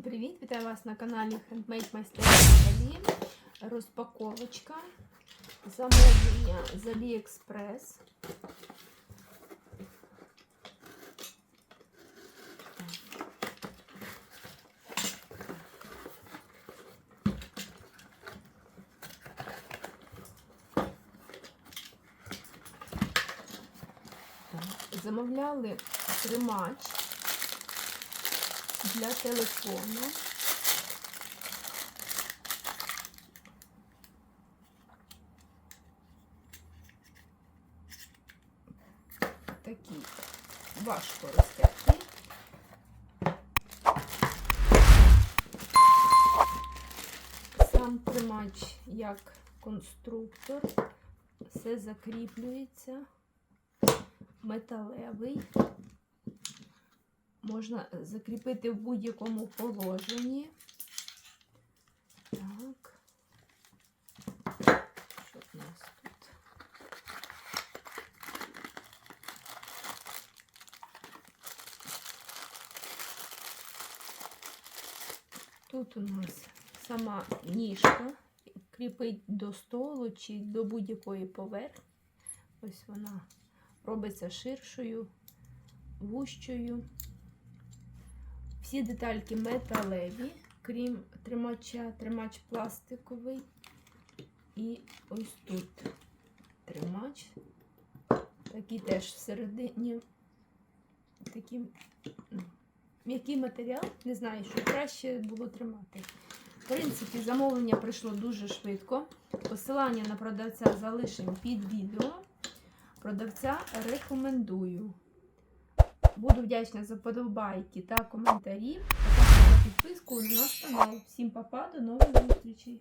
Всім привіт! Вітаю вас на каналі Handmade Майстерні. Розпаковочка. Замовлення з AliExpress. Замовляли тримач для телефону. Такий важко розтерти. Сам тримач як конструктор, все закріплюється, металевий можна закріпити в будь-якому положенні. Так. Що в нас тут? Тут у нас сама ніжка кріпить до столу чи до будь-якої поверхні. Ось вона робиться ширшою, вущою. Всі детальки металеві, крім тримача, тримач пластиковий. І ось тут тримач. Такий теж всередині такий ну, м'який матеріал. Не знаю, що краще було тримати. В принципі, замовлення прийшло дуже швидко. Посилання на продавця залишимо під відео. Продавця рекомендую. Буду вдячна за подобайки та коментарі. Також за підписку на наш канал. Всім па-па, до нових зустрічей!